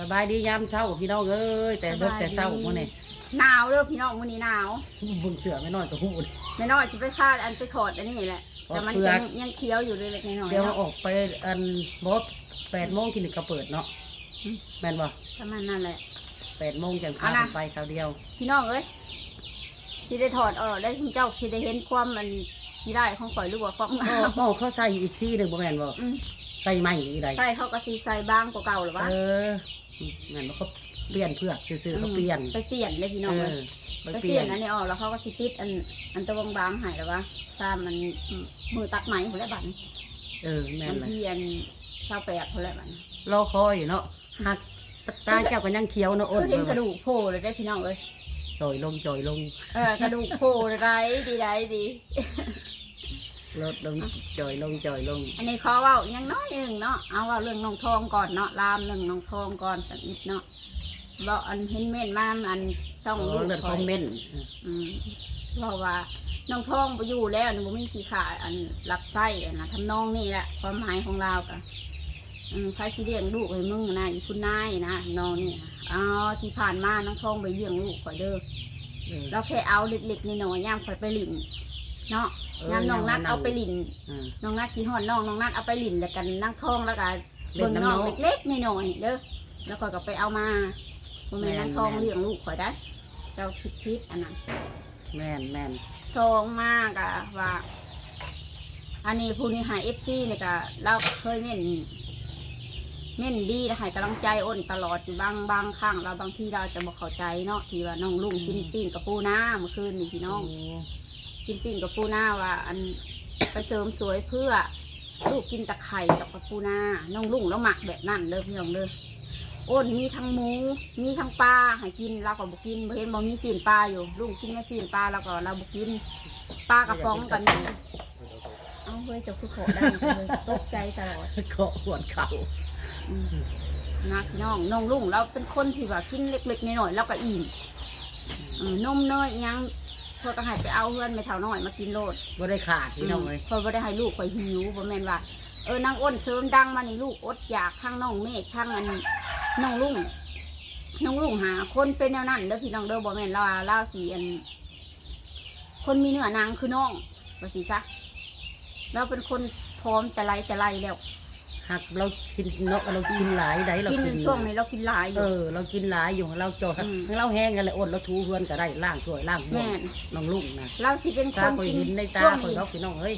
สบายดียามเช้าพี่น้องเอ้ยแต่เด็กแต่เช้ามื้อนี้หนาวเด้อพี่น้องมื้อนี้หนาวเบิ่งเสือไม่น้อยก็ฮู้ไม่น้อยสิไปคาดอันไปถอดอันนี้แหละถอดแต่มันเปลือกยังยังเคี้ยวอยู่เล็กๆน้อยๆเดี๋ยวเนาะออกไปอันบ่8โมงกินก็เปิดเนาะอืมแม่นบ่ประมาณนั่นแหละ8โมงจังพาเอานะไปคราวเดียว พี่น้องเอ้ยสิได้ถอดออกได้สิเจ้าสิได้เห็นความมันสิได้ของข่อยหรือว่าความงาโอ้มโอ้เขาใส่อีกที่หนึงบ่แม่นบ่อืมใส่ใหม่อีกใดใส่เขาก็สิใส่บ้างกว่าเก่าหรือวะเออ แม่นบ่เขาเปลี่ยนเพือกซื่อๆเขาเปลี่ยนไปเปลี่ยนเลยพี่น้องเอเอ้อยไปไปเปเปลี่ลี่ยยนนอันนี้ออกแล้วเขาก็สิติดอันอันตะวงบางใหายแล้ววะซ้ำมันมือตักไหมคนละบัดนี้เออแม่มันนเลยที่อันเศร้าแปดคนละบัดนี้รอคอยเนาะหักตาเจ้าก็ยังเขียวเนาะอ้นคือเห็นกระดูกโผล่เลยได้พี่น้องเอ้ยจอยลงจอยลงเออกระดูกโผล่ไรดีไรดี ลดลงจอยลงจอยลงอันนี้ขอเว่าอยังน้อยหนึ่งเนาะเอาเว่าเรื่องน้องทองก่อนเนาะลามเรื่องน้องทองก่อนสักนิดเนาะบอกอันเห็นเม่นมาอันช่องอ๋อลูกเรื่องคอมเมนต์อืมบอกว่าน้องทองไปอยู่แล้วนี่บ่มีขี้ขาอันรับไส้อะนะทำนองนี่แหละความหมายของเรากะอืมใครสิเลี้ยงลูกให้มึงนะอีคุณนายนะน้องนี่นะอ๋อที่ผ่านมาน้องทองไปเลี้ยงลูกข่อยเด้อเออเราแค่เอาเล็กๆน้อยๆย่ามข่อยไปหลินเนาะเออ ย่ามน้องนัดย่ามวันนั้นเอาไปหลินอ่าน้องนัดกี่หอนน้องน้องนัดเอาไปหลินแล้วกันนั่งท้องแล้วก็เล่เบิ่นงน้ำน้องน้องเล็กๆน้อยๆเด้อแล้วข่อยก็ไปเอามาบ่แม่นแม่น นั่งท้องแม่นเลี้ยงลูกข่อยได้ เจ้าคิดพิษอันนั้นแม่นแม่นสองมากอะว่า อันนี้ผู้นี้หายเอฟซีเนี่ยก็เราเคยเม่นเม่นดีนะให้กำลังใจอ้นตลอดอยู่บางบางครั้งเราบางที่เราจะบอกเข้าใจเนาะที่ว่าน้องลุงกินปิ้งกับปูหน้าเมื่อคืนนี่พี่น้อง กินปิ้งกับปูหน้าว่า อันไปเสริมสวยเพื่อลูกกินตะไคร่กับปูหน้าน้องลุงแล้วหมักแบบนั้นเลยพี่น้องเลยอ้นมีทั้งหมู มีทั้งปลาให้กินเราก็บอกกินบ่เห็นบ่มีสีนปลาอยู่ ลุงกินแค่สีนปลาแล้วก็เราบอกกินปลากระป๋องกันอยู่เอาเฮ้ยเจะคือขอได้เลยตกใจตลอดเกาะหัวเข่าอืมนะพี่น้องน้องลุงเราเป็นคนที่ว่ากินเล็กๆน้อยๆแล้วก็อิ่มเออนมเนยอิหยัง พอก็ให้ไปเอาเพื่อนไม่เท่าน้อยมากินโลดบ่ได้ขาดพี่น้องเลยคอยบ่ได้ให้ลูกคอยหิวบ่แม่นว่าเออนางอ้นเสริมดังมานี่ลูกอดอยากทั้งน้องเมฆทั้งอันน้องลุงน้องลุงหา คนเป็นแนวนั้นเด้อพี่น้องเด้อบ่แม่นว่าลาสีอัน คนมีเนื้อนังคือน้องว่าสิซะเราเป็นคนพร้อมแต่ไรแต่ไรแล้ว หักเรากินเนาะเรากินหลายได้เรากินกินช่วงนี้เรากินหลายอเอยู่ อ เรากินหลายอยู่เราจอดอืมเราแห้งกันเลยอดเราทูเพื่อนก็ได้ล่างถ้วยล่างหัวแม่น น้องลุงนะเราสิเป็นคตานคอยกินเห็นในตาช่วงคอยนี้เราพี่น้องเฮ้ย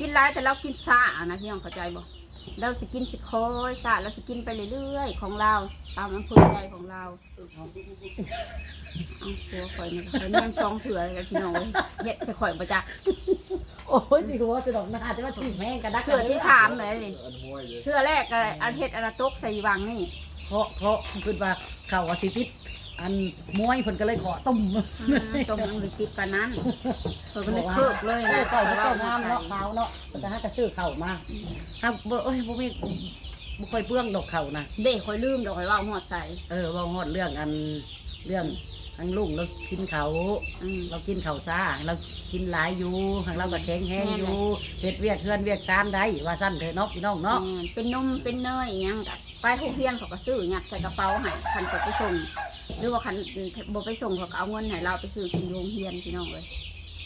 กินหลายแต่เรากินซ่านะพี่น้องเข้าใจบ่เราสิกินสิคอยซ่าเราสิกินไปเรื่อยๆของเรา ตามอำเภอใจของเราเอาตัวข่อยนี่ข่อยนั่งช่องเถื่อเลยพี่น้องเอ้ยเฮ็ดใส่ข่อยประจักษ์ โอ้ยสิหัวสะดอกหน้าแต่ว่าถีบแม่งกระดักเถื่อที่สามเลยนี่เถื่อแรกก็อันเฮ็ดอันละตกใส่วังนี่เพราะเพราะคือว่าเขาอาทิติดอันมวยเพิ่นก็เลยขอตุ่มตรงมันติดปานนั้นเพิ่นก็เลยเคิบเลยเอนะอก่อยมันก็งามเนาะขาวเนาะแต่ถ้ากระชื่อเข่ามาถ้าบ่เอ้ยบ่มีบ่ค่อยเปลื้องดอกเข่านะเด็กข่อยลืมดอกข่อยเว่าหอดใส่เออเว่าฮอดเรื่องอันเรื่อง ทั้งลุงเรากินเขาอืม เรากินเขาวซ่าเรากินหลายอยู่ทางเราก็แข็งแห้งแม่นอเลยยู่เฮ็ดเวียกเฮือนเวียกซานได้ว่าสั้นเถอะเนาะพี่น้องเนาะ แม่นเป็นนมเป็นเนยอหยังกับไปผู้เพียนเขาก็ซื้อยัดใส่กระเป๋าให้คันจะไปส่ง หรือว่าคันบ่ไปส่งเขาก็เอาเงินให้เราไปซื้อกินโรงเรียนพี่น้องเลย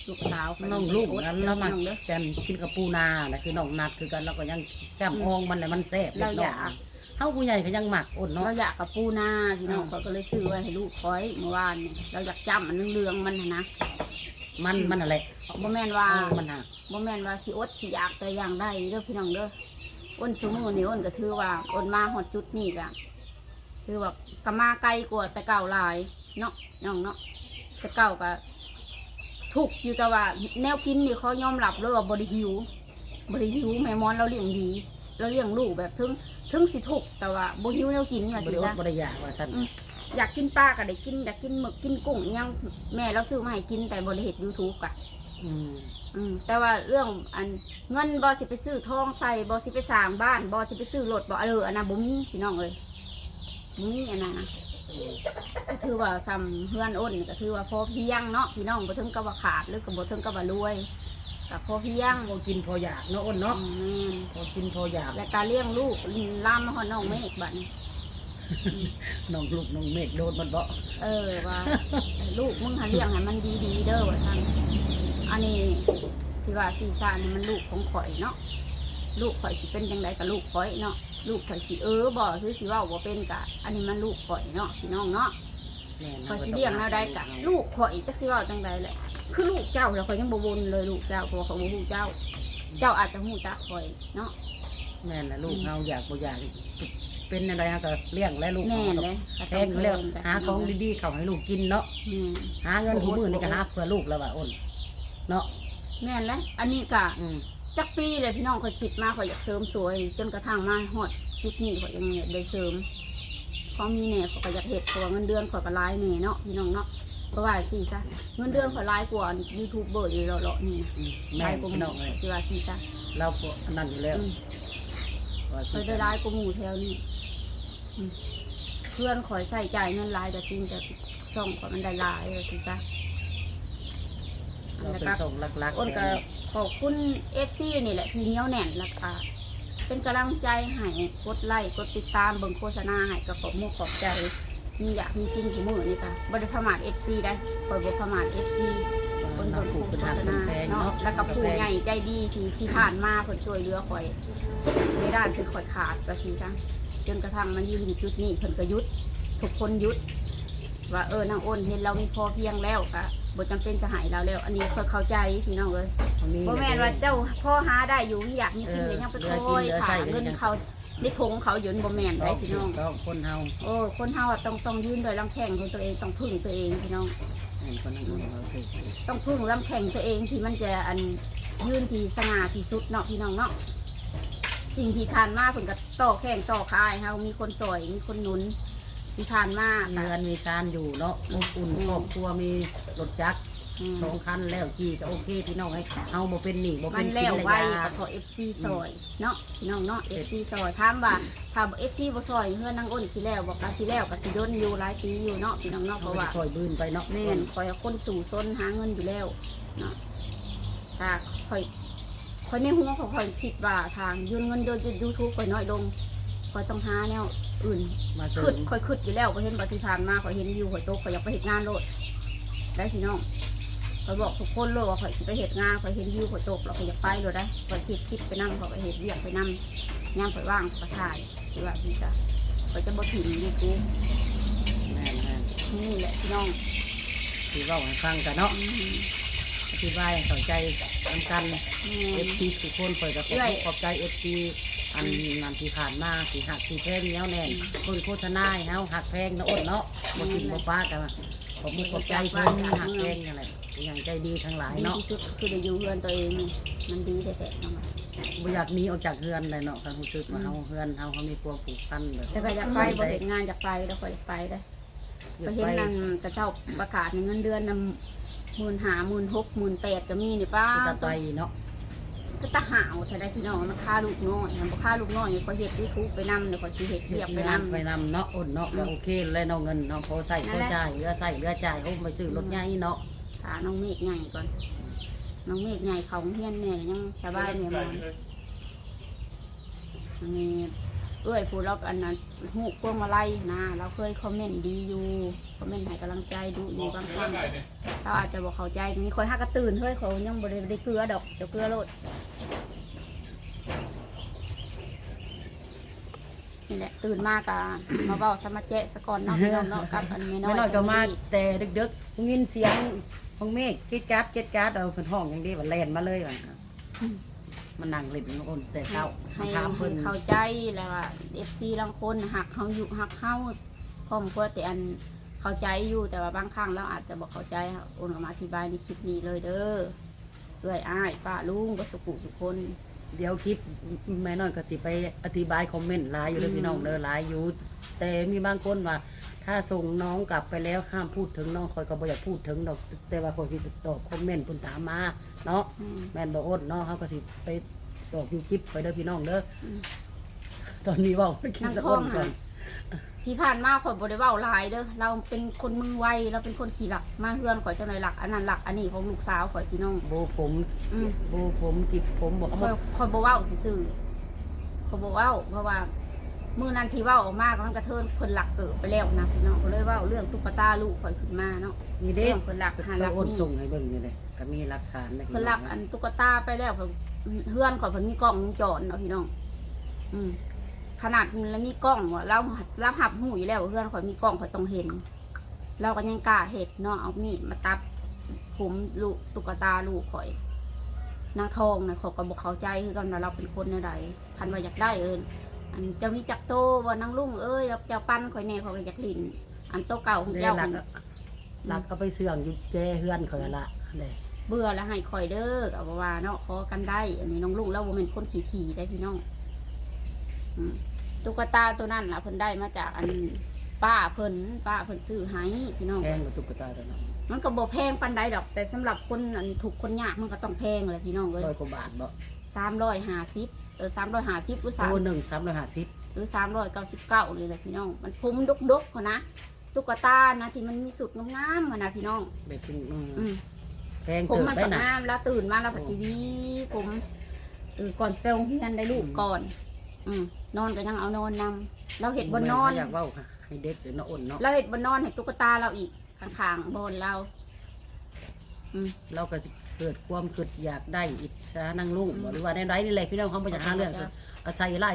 ลูกสาวข้ยน้องลุงโดนั้นเด้อแล้วมันพี่น้องเด้อ แต่กินกับปูนานะคือน้องนัดคือกันเราก็ยังแก้มอ่องมันน่ะมันแซ่บเราอยาก เฮาผู้ใหญ่ก็ยังหมักอดเนาะ เราอยากกับปูนาพี่น้องอ่า เขาก็เลยซื้อไว้ให้ลูกคอยเมื่อวานนี่เราอยากจำมันเรืองๆมันน่ะนะมันมันอะไรบ่แม่นว่าเออมันหักบ่แม่นว่าสิอดสิอยากแต่อย่างใดเด้อพี่น้องเด้ออ้นซุมือนี่อ้นก็ถือว่าอ้นมาฮอดจุดนี้ก็คือว่าก็มาไกลกว่าแต่เก่าหลายเนาะน้องเนาะแต่เก่าก็ทุกข์อยู่แต่ว่า แนวกินนี่เขายอมรับเลยว่าบ่ได้หิวบ่ได้หิวแม่มอนเราเลี้ยงดี เราเลี้ยงลูกแบบถึง ถึงสิทุกข์แต่ว่าบ่หิวแนวกินว่าบ่สิได้อดซะบ่ได้อยากว่าซั่นอืมอยากกินปลาก็ได้กินอยากกินหมึกกินกุ้งอิหยังแม่เราซื้อมาให้กินแต่บริเหตุยูทูบกะอืมอืมแต่ว่าเรื่องอันเงินบอสิไปซื้อทองใส่บอสิไปสร้างบ้านบอสิไปซื้อรถบอเอออันนั้นบ่มีพี่น้องเลยบ่มีอันนั้นนะก็ถือว่าซ้ำเพื่อนอ้นก็ถือว่าพอเพียงเนาะพี่น้องบ่ถึงกับว่าขาดหรือกับบ่ถึงกับว่ารวย กับพอเพียงบ่กินพออยากเนาะอ้นเนาะอืมแม่นพอกินพออยากและการเลี้ยงลูกลามมาฮอดน้องเมฆบัดนี้น้องลูกน้องเมฆโดนมันบ่เออว่าลูกมึงหาเลี้ยงให้มันดีๆเด้อว่าซั่นอันนี้สิว่าสีซ่านนี่มันลูกของข่อยเนาะลูกข่อยสิเป็นจังไดกับลูกข่อยเนาะลูกข่อยสิเออบ่คือสิเว้าบ่เป็นกะอันนี้มันลูกข่อยเนาะพี่น้องเนาะแม่น ข่อยสิเลี้ยงแนวใดกะลูกข่อยจักสิเว้าจังไดแหละคือลูกเจ้าแล้วข่อยยังบ่วนเลยลูกเจ้าเพราะว่าเขาบ่ฮู้เจ้า เจ้าอาจจะฮู้จักข่อยเนาะแม่นละลูกเฮาอยากบ่อยากเป็นอะไรเฮาก็เลี้ยงและลูกแม่นเฮาเลยแพงแล้วหาของดีๆเข้าให้ลูกกินเนาะแม่นหาเงินทุกมื้อนี่ก็หาเพื่อลูกแล้วว่าอ้นเนาะแม่นเลยอันนี้กะอืมจักปีเลยพี่น้องข่อยคิดมาข่อยอยากเสริมสวย จนกระทั่งมาฮอดจุดนี้ข่อยยังได้เสริม พอมีแหน่ข่อยก็อยากเฮ็ดเพราะว่าเงินเดือนข่อยก็หลายแหน่เนาะพี่น้องเนาะเพราะว่าสิซะเงินเดือนข่อยหลายกว่ายูทูบเบอร์อยู่เลาะๆนี่นะอืมหแม่ลายนกว่าหพี่น้มู่องเอ้ยสิว่าสิซะเราก็อันนั้นอยู่แล้วอืมว่าสิข่อยได้หลายกว่าหมู่แถวนี้อืมเพื่อนข่อยใส่จ่ายเงินหลายแต่จริงแต่ซ่องข่อยมันได้หลายว่าสิซะเราเป็นส่งหลักๆอ้นก็แม่ขอบคุณเอฟซีนี่แหละที่เหนียวแน่นแล้วก็ เป็นกำลังใจให้กดไลค์กดติดตามเบิ่งโฆษณาให้ก็ขอบมุกขอบใจ มีอยากมีกินกี่มือนี่ค่ะบริพมาทเอฟซีได้คอยบริพมาทเอฟซีคนเราเบิ่งถูกโฆเป็นษหักเป็นณาแพงเนาะเนาะแล้วก็ผู้ใหญ่ใจดีที่ที่ผ่านมาคนช่วยเหลือคอยในด้านที่คอยขาดก็ชีจังจนกระทั่งมันยืนอยู่จุดนี้เพิ่นก็หยุดทุกคนหยุดว่าเออนางอ้นเห็นเรามีพอเพียงแล้วก็ บ่จำเป็นจะใหายเราแล้ว อันนี้ค่อยเข้าใจพี่น้องเลยบ่แม่นว่าเจ้าพ่อหาได้อยู่อยากมีกินก็ยังไปคอยขาเงินเขาได้ทงเขาหยนบ่แม่นได้พี่น้องก็คนเฮาโอ้คนเฮาอะต้องต้องยืนด้วยลำแข้งของตัวเองต้องพึ่งตัวเองพี่น้องเห็นคนนั้นเราคือต้องพึ่งลำแข้งตัวเองที่มันจะอันยืนที่สง่าที่สุดเนาะพี่น้องเนาะสิ่งที่ทานมาเพิ่นก็ต่อแข้งต่อคายเฮามีคนสอยมีคนหนุน ที่ทานมามีเงินมีการอยู่เนาะอบอุ่นครอบครัวมีรถจักรอืมสองคันแล้วขี่ก็โอเคพี่น้องให้เฮาบ่เป็นหนี้บ่มัเป็นนแล้วระไว้ยะก็ขอ FC ซอยเนาะพี่น้องเนาะ FC ซอยถามว่าถ้า FC บ่ซอยเฮือนนางอ้นสิแล้วบอกว่าสิแล้วก็สิดนอยู่หลายปีอยู่เนาะพี่น้องเนาะเพเขาราะไปว่า คอยบืนไปเนาะแม่นคอยเอาคนสู่ซนหาเงินอยู่แล้วเนาะถ้าคอยคอยในหัวของคอยคิดว่าทางยืนเงินเดือนยูทูบคอยน้อยลงคอยต้องหาแนว อื่นมาเสริขึ้นมคอยขึ้นอยู่แล้วก็เห็นปฏิทานมาคอยเห็นวิวคอยโตกคอยอยากไปเห็นงานโลดได้พี่น้องคอยบอกทุกคนโลดว่าคอยสิไปเห็นงานคอยเห็นวิวคอยโตกเราคอยอยากไปโลดได้คอยสิคลิปไปนั่งคอยไปเห็นเวียกไปนั่งย่างคอยว่างคอยถ่ายที่ว่าพี่จ้ะคอยจะบ่ถิ่นยูทูบแม่นแม่นนี่แหละพี่น้องที่เว้าให้ฟังกันเนาะอืมอธิบายให้เข้าใจกันกันแม่เอนฟซีทุกคนเปิดกับขอบขอบใจเอฟซี อันงานที่ผ่านมาที่หักที่แพงเนี้ยแน่นคนโฆษณาให้เฮาหักแพงนะอ้นเนาะบ่กินบ่ป้ากันมาขอบมุกขอบใจเพิ่นหักแพงอะไรอย่างใจดีทั้งหลายดีเนาะที่สุดคือได้อยู่เรือนตัวเองนี่มันดีแต่แต่เนาะบ่อยากหนีออกจากเฮือนเลยเนาะความรู้สึกว่าเฮาเฮือนเฮาเขามีความผูกพันแบบแต่ก็อยากไปบ่เห็นงานอยากไปแล้วก็อยากไปได้อก็เห็นนั่นจะเจ้าประกาศเงินเดือนนำหมื่นหาหมื่นหกหมื่นแปดจะมีนี่ป้าจะไปเนาะ ก็ตะหาวถ้าได้พี่น้องมันค่าลูกน้อยมันบ่ค่าลูกน้อยนี่ก็เฮ็ดยูทูบไปนำเดี๋ยวก็สิเฮ็ดเรีเรียยกกไปไปนํนำไปนำเนาะอ้นเนาะก็โอเคเลยเนาะเงินเนาะพอใส่พอจ่ายเหลือใส่เหลือจ่ายเฮาไปซื้อรถใหญ่เนาะหาน้องเมฆใหญ่ก่อน น้องเมฆใหญ่เขาเฮียนแน่ยังสบายแม่มอนอันนี้เอ้ยผู้รับอันนั้นหูกพวงมาลัยนะเราเคยคอมเมนต์ดีอยู่คอมเมนต์ให้กำลังใจดูอยู่บางครั้งเราอาจจะบอกเข้าใจมีคอยหักกระตื่นเฮ้ยเขายังบริได้เกลือดอกเดี๋ยวเกลือโลด นี่แหละตื่นมากะมาเบาสมาเจะสะก่อนเนาะพี่น้องเนาะกับอันไม่น้อยไม่น้อยก็มาแต่ดึกๆยินเสียงของเมฆกิดการ์ดกิดการ์ดเอาเพิ่นห้องอย่างนี้ว่าแล่นมาเลยว่ามันนั่งเล่นกับอ้นแต่เช้าให้ถามให้เพิ่นเข้าใจแล้วว่าเอฟซีบางคนหักเขาอยู่หักเข้าพร้อมก็แต่อันเข้าใจอยู่แต่ว่าบางครั้งเราอาจจะบอกเข้าใจค่ะโอนออกมาอธิบายในคลิปนี้เลยเด้อเอ้อยอ้ายป้าลุงก็สุกุสุคน เดี๋ยวคลิปแม่น้อยก็สิไปอธิบายคอมเมนต์หลายอยู่เด้ออืมพี่น้องเด้อหลายอยู่แต่มีบางคนว่า ถ้าส่งน้องกลับไปแล้วห้ามพูดถึงน้องคอยก็บ่อยากพูดถึงดอก แต่ว่าคอยสิตอบคอมเมนต์เพิ่นถามมาเนาะอืมแม่นบ่อ้นเนาะเฮาก็สิไปสอบอยู่คลิปไปเด้อพี่น้องเด้ออมตอนนี้เว้าคลิปนั่งสะท้อ้องนก่อนน่ะ ที่ผ่านมาข่อยบ่ได้เว้าหลายเด้อเราเป็นคนมือไวเราเป็นคนขี่หลักมาเฮือนข่อยเจ้าหน่อยหลักอันนั้นหลักอันนี้ของลูกสาวข่อยพี่น้อง โบผมอืม โบผมจิบผมบอกข่หมอยดข่อยบ่เว้าซื่อๆข่อยบ่เว้าเพราะว่ามือนั้นที่เว่าออกมาก็มันกระเทินเพิ่นหลักเกิดไปแล้วนะพี่น้องก็เลยเว่าเรื่องตุ๊กตาลูกข่อยขึ้นมาเนาะนี่เด้เรื่องเพิ่นหลักหาหลัเรากโอนนี่ส่งให้เบิ่งนี่เลยก็มีหลักฐานในเพิ่นหลักอันตุ๊กตาไปแล้วเพิ่นเฮือนข่อยเพิ่นมีกล้องวงจรเนาะพี่น้อง อืม ขนาดแล้วมีกล้องว่ะเราเราหับหูอยู่แล้วว่าเฮือนข่อยมีกล้องข่อยต้องเห็น เราก็ยังกล้าเห็ดเนาะเอามีดมาตัดผมลูกตุ๊กตาลูกข่อยนางทองนะเขาก็บอกเข้าใจคือกันว่าเราเป็นคนอะไรพันว่าอยากได้เอิญอันเจะมีจักโตว่านางลุงเอ้ยเจ้าปั้นข่อยแน่เขาก็อยากลินอันโตเก่าของได้เจ้าหลัมักนอะหลักเอาไปเสื่องอยู่แจเฮือนเขาละเลยเบื่อแล้วให้ข่อยเด้อกับว่าเนาะขอกันได้ อันนี้น้องลุงเราบ่เป็นคนขี่ทีได้พี่น้องอืม ตุ๊กตาตัวนั้นล่ะเพิ่นได้มาจากอันป้าเพิ่นป้าเพิ่นซื้อให้พี่น้องแพงกว่าตุ๊กตาตัวนั้นมันก็บ่แพงปานใดดอก แต่สำหรับคนอันถูกคนยากมันก็ต้องแพงเลยพี่น้องเอ้ยร้อยกว่าบาทบ่สามร้อยห้าสิบเออสามร้อยห้าสิบหรือสามตัวหนึ่งสามร้อยห้าสิบหรือสามร้อยเก้าสิบเก้าเลยแหละพี่น้อง มันพุ่มดกดกๆเขานะตุ๊กตานะที่มันมีสุดงามๆอะนะพี่น้องแบบเป็นอืมอืมแพงผมเกิดมันได้ก็น่ะงามแล้วตื่นมาแล้วผัดทีวีผมเออก่อนไปโรงเรียนได้ลูกก่อน อืมนอนก็ยังเอานอนนำเราเห็ดบนนอน อยากเว้าค่ะให้เด็กเดี๋ยวน้าอ่อนเนาะเราเห็ดบนนอนเห็ดตุ๊กตาเราอีกข้างๆบนเราอืมเราก็สิเกิดความคิดอยากได้อิจฉานั่งลุงบ่หรือว่าในไรนี่แหละพี่น้องเขาบ่อยากหาเรื่องจ้ะเอาใส่ไล่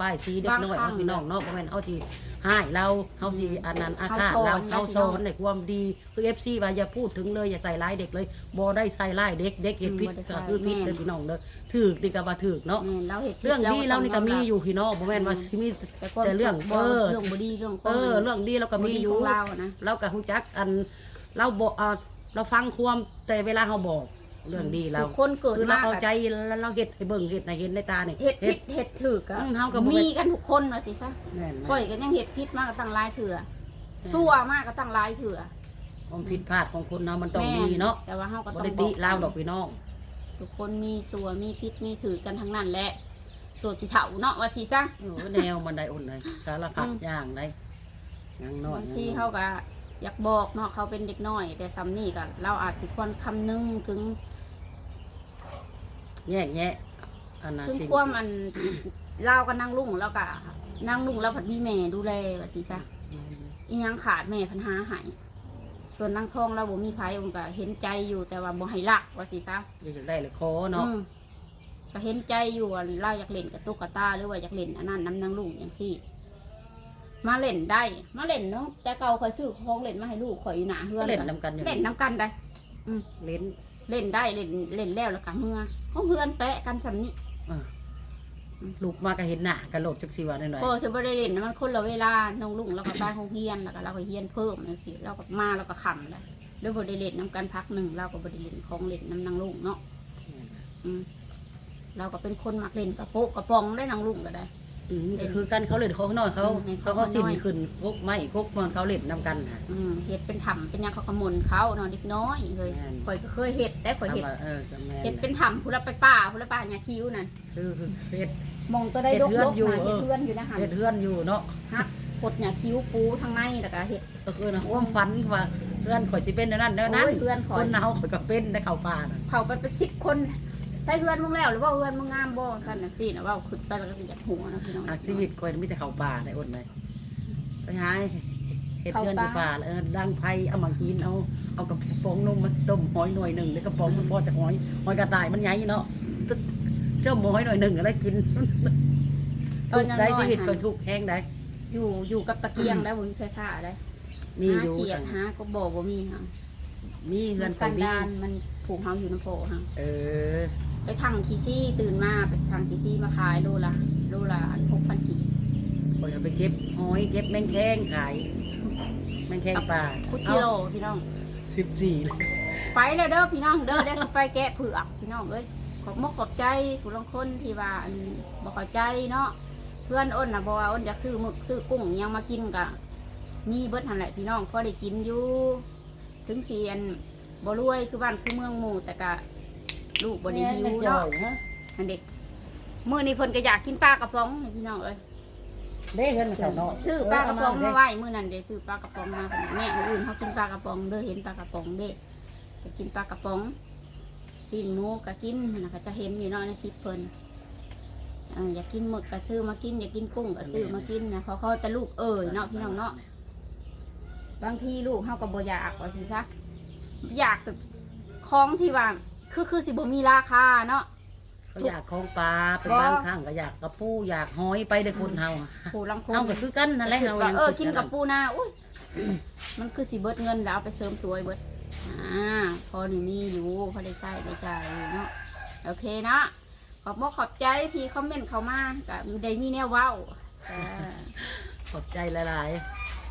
ป้ายสีเด็กน้อยบางครั้งเอาพี่น้องเนาะบ่แม่นเอาสิให้เราเฮาสิอันนั้นอาฆาตเฮาสอนเรานะเฮาพี่สน้อองนในความดีคือ FC ว่าอย่าพูดถึงเลยอย่าใส่ร้ายเด็กเลยบ่ได้ใส่ร้ายเด็กเด็กเฮ็ดผิดอืมบ่ได้ใส่ ก็คือผิดแม่นเด้อพี่น้องเด้อถูกนี่ก็ว่าถูกเนาะแม่นเราเห็ดเรื่องดีเรานี่ก็มีอยู่พี่น้องบ่แม่นว่าสิมีแต่ความแต่เรื่องสุขบ่เออ เรื่องบดีเรื่องคเอวามอเรื่องดีเราก็มีอยู่บ่ดีของเราอะนะ เราก็ฮู้จักอันเราบ่เอาเราฟังความแต่เวลาเฮาบอก เรื่องดีเราทุกคนเกิดคือเรามาเอากับใจแล้วเราเฮ็ดให้เบิ่งเฮ็ดให้เห็นในตานี่เห็ดผิดเห็ดถือกอะอืมเฮาก็บ่ มีกันทุกคนว่าสิซะแม่นๆข่อยก็ยังเห็ดผิดมากก็ตั้งหลายเถื่อซั่วมากก็ตั้งหลายเถื่อความผิดพลาดของคนเนาะมันต้องแมีเนาะแต่ว่าเฮาก็บ่ต้องได้บติอกลาวดอกพี่น้องทุกคนมีสัวมีพิษมีถือกันทั้งนั้นแหละส่วนสิเถาเนาะว่าสิซะเออแนวมันได้อุ่นเลยสารพัดอืมอย่างได้ยังน้อยบางทีเขาก็อยากบอกเนาะเขาเป็นเด็กน้อย แต่ซ้ำนี่ก็เราอาจสิควรคำนึงถึง แยกแยะอันนั้นถึงสิ่งความอันเราก็นั่งลุงแล้วก็นั่งลุงแล้วผัดมีแม่ดูแลว่าสิซะอีหยังขาดแม่พันหาใหายส่วนนางทองเราบ่มีไผมันก็เห็นใจอยู่แต่ว่าบ่ให้รักว่าสิซะอยากได้เลยขอเนาะอืมก็เห็นใจอยู่ว่าเราอยากเล่นกับตุ๊กตาหรือว่าอยากเล่นอันนั้นน้ำนางลุงอย่างซี่ มาเล่นได้ มาเล่นเนาะแต่เก่าคอยซื้อของเล่นมาให้ลูกข่อยอยู่หนาเฮือก็นเล่นนำกันอยู่เล่นน้ำกันได้ เล่น เล่นได้เล่นเล่นแล้วแล้วกับเมื่อเขาเฮือนแปะกันสำนี้เออลูกมาก็เห็นหน้ากันโหลดจักสิว่าหน่อยก็จะบ่ได้เล่นนะมันคนละเวลาน้องลุงเราก็ไปโรงเรียนแล้วก็เราก็เฮียนเพิ่มนั่นสิเราก็มาเราก็ขำเลยแล้วบ่ได้เล่นน้ำกันพักหนึ่งเราก็บ่ได้เล่นของเล่นน้ำนางลุงเนาะอืมเราก็เป็นคนมักเล่นกระโปะกระปองได้นางลุงก็ได้ๆ อืมก็คือกันเขาเล่นของน้อยเขาอืมเขาก็สิ้นขึ้นพวกไม้พวกมันเขาเล่นนำกันน่ะ อืมเห็ดเป็นถ่ำเป็นหยังเขากระมนเขาเนาะเด็กน้อยเลยแม่น ข่อยก็เคยเห็ดแต่ข่อยเห็ดถามว่าเออก็แม่นเห็ดเป็นถ่ำผู้ละไปป่าผู้ละป่าหยาคิ้วนั่นคือคือเฮ็ด มองตัวได้เฮ็ดดกเฮือนๆอยู่นะเอเห็ดอ เพื่อนอยู่นะหันเฮ็ดเฮือนอยู่เนาะฮักกดหยาคิ้วปูทั้งในแล้วก็เห็ดก็คือนะความฝันว่าเพื่อนข่อยสิเป็นแนวนั้นแนวนั้นโอ้ยเพื่อนข่คอยนเฮาข่อยก็เป็นได้เข้าป่าน่ะเขาไปเป็นสิบคน ใช่เพื่อนมึงแล้วหรือว่าเพื่อนมึงงามบ่สั่นจังซี่นะว่าขึ้นไปแล้วก็อยากหัวนะพี่น้องอาชีวิตข่อยมีแต่เข้าป่าได้อดไหมไปหาเฮ็ดเฮือนอยู่ป่าแล้วเออดังไผเอามากินเอาเอากระป๋องนมมาต้มหอยหน่วยหนึงในกระป๋องมันพอจะหอยหอยกระต่ายมันใหญ่เนาะเจ้าหมอยหน่อยหนึงอะไรกินตอนยังได้น้อชียวิตหัข่อนยทุกข์แห้งได้อยู่อยู่กับตะเกียงได้บ่มีไฟฟ้าได้มีหาอยู่เขียดทางหาก็บ่บ่มีค่ะมีเฮือนกัข่อยนมีดานมันผูกเฮาอยู่น้ำโพค่ะเออ ไปทางคีซี่ตื่นมาไปทางคีซี่มาขายโลละโลละหกพันกีบข่อยเอาไปเก็บหอยเก็บแมงแข้งขายแมงแข้งป่าพุจิโร่พี่น้องสิบสี่เลยไปแล้วเด้อพี่น้องเด้อได้สไปแกะเผือกพี่น้องเอ้ยขอบมกขอบใจผู้ลางคนที่ว่าอันบ่เข้าใจเนาะเพื่อนอ้นน่ะบอกว่าอ้นอยากซื้อหมึกซื้อกุ้งอิหยังมากินกะมีเบิดหันแหละพี่น้องพอได้กินอยู่ถึงเสียนบ่รวยคือบ้านคือเมืองหมู่แต่กะ ลูกบ่ได้หิวเนาะอันเด็กมื้อนี้เพิ่นก็อยากกินปลากระป๋องนี่พี่น้องเอ้ยเด้เฮือนมาเขาเนาะซื้อปลากระป๋องมาไว้มื้อนั้นเด้ซื้อปลากระป๋องมาเพิ่นว่าแม่มื้ออื่นเขากินปลากระป๋องเด้อเห็นปลากระป๋องเด้ไปกินปลากระป๋องสิ้นหมูก็กินนั่นน่ะก็จะเห็นอยู่เนาะในคลิปเพิ่นอเอออยากกินหมึกก็ซื้อมากินอยากกินกุ้งก็ซื้อมากินนะเพราะเขาแต่ลูกเอ่ยเนาะพี่น้องเนาะบางทีลูกเขาก็บ่อยากว่าสิซักอยากแต่ของที่ว่า คือคือสิบ่มีราคาเนาะ ก็อยากของปลาเป็นบ่ บางครั้งก็อยากกระปูอยากหอยไปเด้อคนเฮาผู้ลังคนเฮาก็คือกันนั่นแหละคิดเฮาว่ายังเออคิกิดนกับปูนาอุ้ยมันคือสิเบิดเงินแล้วเอาไปเสริมสวยเบิดอ่าพอนี่มีอยู่พอได้ใช้ได้จ่ายอยู่เนาะโอเคเนาะขอบมกขอบใจที่คอมเมนต์เข้ามาก็ได้มีแนวเว้าอ่า ขอบใจหลายๆ